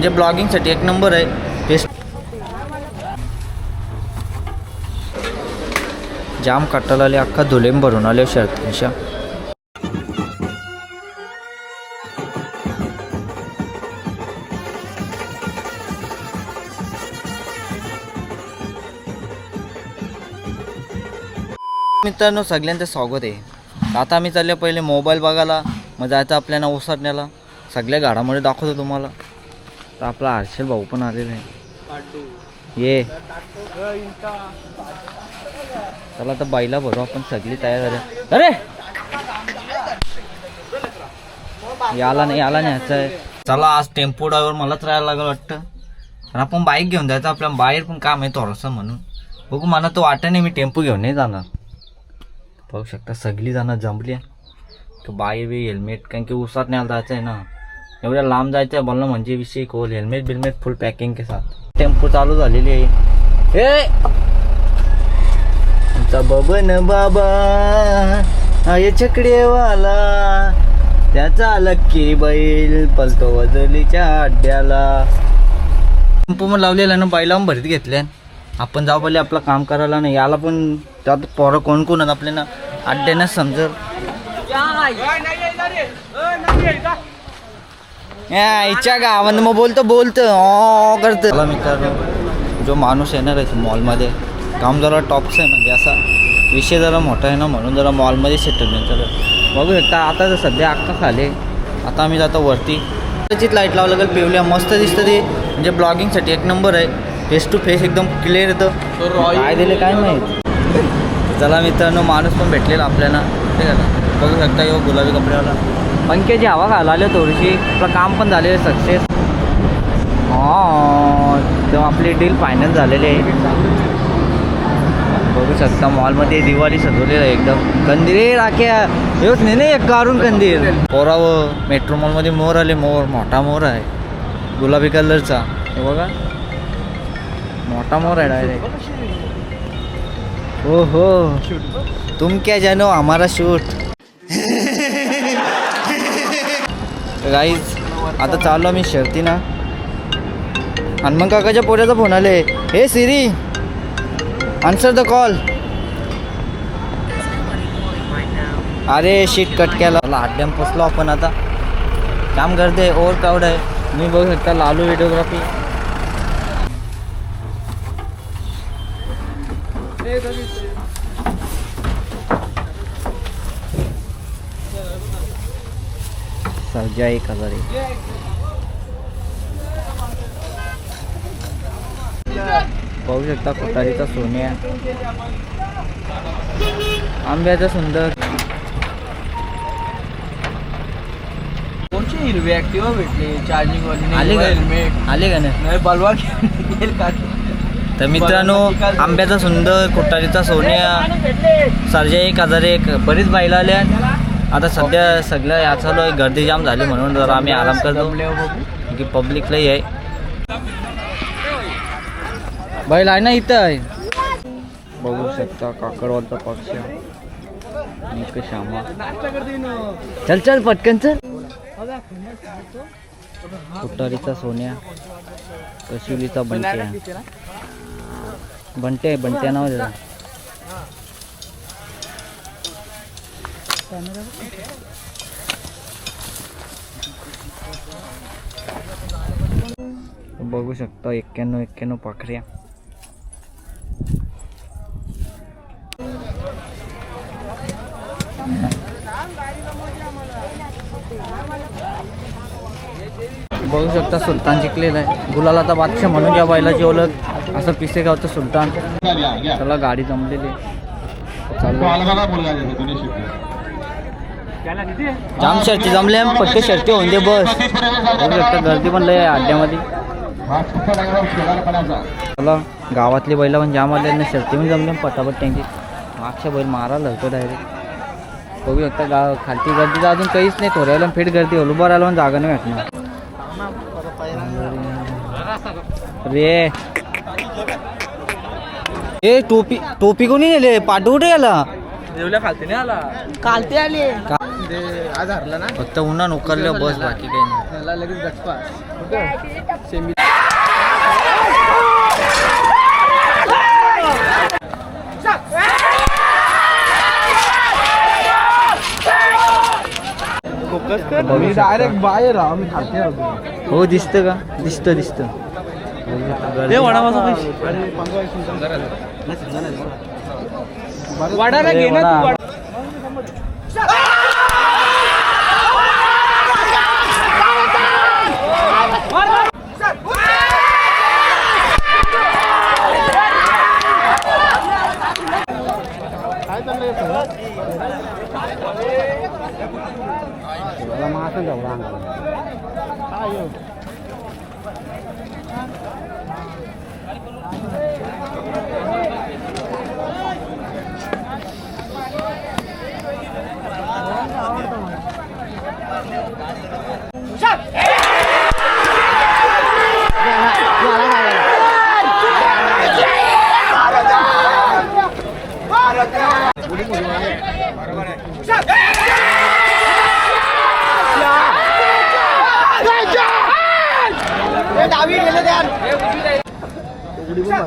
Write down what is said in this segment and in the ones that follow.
म्हणजे ब्लॉगिंगसाठी एक नंबर आहे. बेस्ट जाम काटाला आले अख्खा धुलेम भरून आले शर्तींच्या मित्रांनो सगळ्यांचं स्वागत आहे. आता आम्ही चालले पहिले मोबाईल बघायला. मग जायचं आपल्याला ओसरण्याला. सगळ्या घडामध्ये दाखवतो तुम्हाला. तर आपला हर्षल भाऊ पण आलेला आहे ये. चला आता बाईला भरू आपण सगळी तयार झाल्या अरे! याला नाही याला नाही ह्याचं आहे. चला आज टेम्पो ड्रायव्हर मलाच राहायला लागलं वाटतं. आणि आपण बाईक घेऊन जायचं आपल्या बाहेर पण काम आहे थोडंसं म्हणून. बघू मला तो वाटत नाही मी टेम्पो घेऊन नाही जाणार. पाहू शकता सगळी जणं जमली तो बाई बी हेल्मेट कारण की उसात न्यायला जायचं आहे ना. एवढ्या लांब जायचं आहे बोलणं म्हणजे विषय कोल हेल्मेट बिल्मेट फुल पॅकिंग के साथ. टेम्पो चालू झालेली आहे. ए! आमचा बबन बाबा आय चकडेवाला त्याचा लक्की बैल पलतो वजलीच्या अड्ड्याला. टेम्पो मग लावलेला ना बाईला पण भरीत घेतल्या आपण जाऊ पहिले आपलं काम करायला नाही. याला पण त्यात पोरं कोण कोण आहेत आपल्याला अड्ड्यानं समजल इच्छा गावात मग बोलतो बोलतो. हो, ओ करतं. मला मित्रांनो जो माणूस येणार आहे मॉलमध्ये काम जरा टॉप्स आहे म्हणजे असा विषय जरा मोठा आहे ना म्हणून जरा मॉलमध्ये सेटलमेंट झालं बघू शकता आता तर सध्या अक्का खाले आता आम्ही जातो वरती. त्याचीच लाइट लावलं लागेल पिवल्या मस्त दिसतं ते. म्हणजे ब्लॉगिंगसाठी एक नंबर आहे. फेस टू फेस एकदम क्लिअर येतं. काय दिले काय माहीत? चला मित्रांनो माणूस पण भेटलेला आपल्याला. ठीक आहे ना? बघू शकता यो गुलाबी कपड्यावाला. पंख्याची हवा घालायला आली थोडीशी आपलं काम पण झालेलं आहे सक्सेस हां तेव्हा आपली डील फायनल झालेली आहे. बघू शकता मॉलमध्ये दिवाळी सजवलेलं आहे एकदम. कंदीर राख्या एवढंच नाही एक काढून कंदीर पोरावं मेट्रो मॉलमध्ये मोर आले मोर मोठा मोर आहे. गुलाबी कलरचा. हे बघा. मोठा मोर आहे डायरेक्ट हो हो तुम क्या जानो हमारा शूट गाईज आता चाललो मी शर्ती ना हनुमान काकाच्या पोऱ्याचा फोन आले. Hey Siri answer the call अरे शीट कट केला. मला अड्ड्याम पोचलो आपण आता. काम करते ओवर क्राऊड आहे. मी बघू शकता लालू व्हिडिओग्राफी सर्जा एक हजार एक पाहू शकता कोतारीचा सोन्या. आंब्याचा सुंदर. कोणची हिरवी ऍक्टिव्हा भेटली? चार्जिंग वाली आले का? हेल्मेट. आले का नाही? बलवा तर मित्रांनो आंब्याचा सुंदर कोटारीचा सोन्या. सर्जा एक हजार एक बरीच बायला आल्या. आता सध्या सगळं या चालू आहे. गर्दी जाम झाली म्हणून जरा आम्ही आराम करतो. की पब्लिक लई आहे. बैल आहे ना इथं आहे. बघू शकता काकडवालचा पक्ष. श्यामा. चल चल पटकन चल. कोटारीचा सोन्या. कशिवलीचा बंट्या बंटे बंट्या नाव त्याला बघू. शकता एक्क्याण्णव एक्क्याण्णव पाखऱ्या. बघू शकता सुलतान जिंकलेला आहे. गुलालाचा बादशाह म्हणून या बैलाची ओळख. असं पिसेगावचं सुलतान. चला गाडी जमलेली आहे. जाम शर्ती जमल्या पट्टे शर्ती होऊन दे बस. गर्दी पण लय अड्ड्यामध्ये. चला गावातली बैला पण जाम आले ना शर्ती पण जमल्या पटापट त्यांची. मागच्या बैल मारायला होतं डायरेक्ट बघू शकता गाव खालची गर्दी तर अजून काहीच नाही थोड्या वेळेला फिट गर्दी उभं राहिलं पण जागा नाही भेटणार. रे. ए टोपी टोपी कोणी नेले? पाठवू कुठे गेला देवल्या खालते नाही आला. कालते आले. आज हरला ना? फक्त उन्हा उकरलं बस बाकी काही नाही. त्याला लगेच गटपा सेमी मी. डायरेक्ट बाहेर राहा मी खाते अजून हो दिसतं का? दिसतं दिसतं. ते वडाला Lemah saja.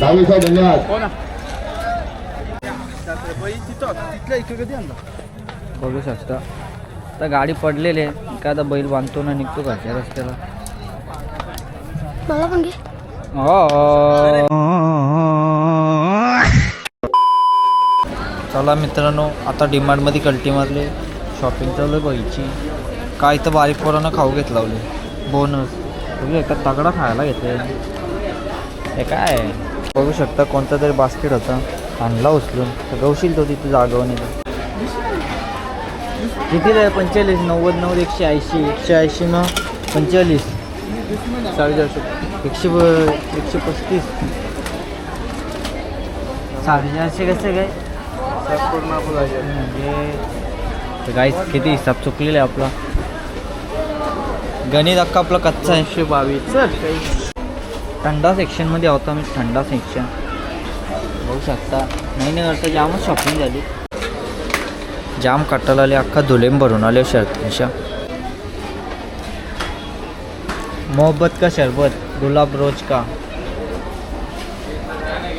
दहावी साहेब धन्यवाद तिथल्या इकडे कधी आणला बघू शकता. आता गाडी पडलेली आहे. काय आता बैल बांधतो ना निघतो घरच्या रस्त्याला. मला पण घे. चला मित्रांनो आता डिमांडमध्ये कल्टी मारले. शॉपिंग चालू आहे बाईची काय तर बारीक पोरानं खाऊ घेत लावले. बोनस बघू एका तगडा खायला घेतले. हे काय? आहे? बघू शकता कोणता तरी बास्केट होता. आणला उचलून. तर गवशील तो तिथे जागवून किती आहे पंचेचाळीस नव्वद नव्वद एकशे ऐंशी एकशे ऐंशी न पंचेचाळीस. साडेचारशे. एकशे ब- एकशे पस्तीस. साडेचारशे कसं काय? म्हणजे गाईस किती हिसाब चुकलेला आहे आपला. गणित अख्खा आपला कच्चा एकशे बावीस. चल. थंडा सेक्शनमध्ये होता मी थंडा सेक्शन बघू शकता. नाही नाही करता जामच शॉपिंग झाली. जाम कट्टाला आले अख्खा धुलेम भरून आले शर्टशा मोहब्बत का शरबत? गुलाब रोज का?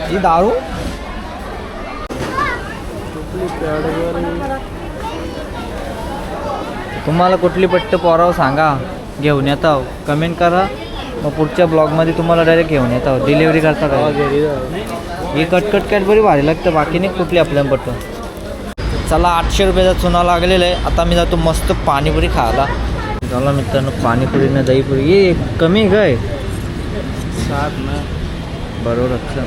ही दारू? तुम्हाला कुठली पट्ट पोराव सांगा. घेऊन येत आहो. कमेंट करा. मग पुढच्या ब्लॉगमध्ये तुम्हाला डायरेक्ट घेऊन येत आहो. डिलिव्हरी करता का? ही कटकट कॅडबरी भारी लागतं. बाकी नाही कुठली आपल्या पट्ट चला आठशे रुपयाचा चुना लागलेला आहे आता मी जातो मस्त पाणीपुरी खायला. चला मित्रांनो पाणीपुरी ना दहीपुरी. ये कमी काय सात ना. बरोबर अच्छा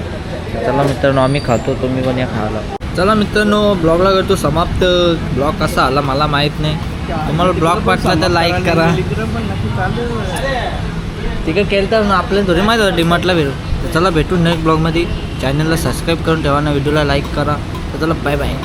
चला मित्रांनो आम्ही खातो तुम्ही पण या खायला. चला मित्रांनो ब्लॉगला करतो समाप्त. ब्लॉग कसा आला मला माहीत नाही. तुम्हाला ब्लॉग वाटला तर लाईक करा. तिकडे केलं तर ना आपल्याला थोडी माहीत होतं डिमार्टला भेटू. चला भेटू नेक्स्ट ब्लॉगमध्ये. चॅनलला सबस्क्राईब करून ठेवा ना व्हिडिओला लाईक करा. तर चला बाय बाय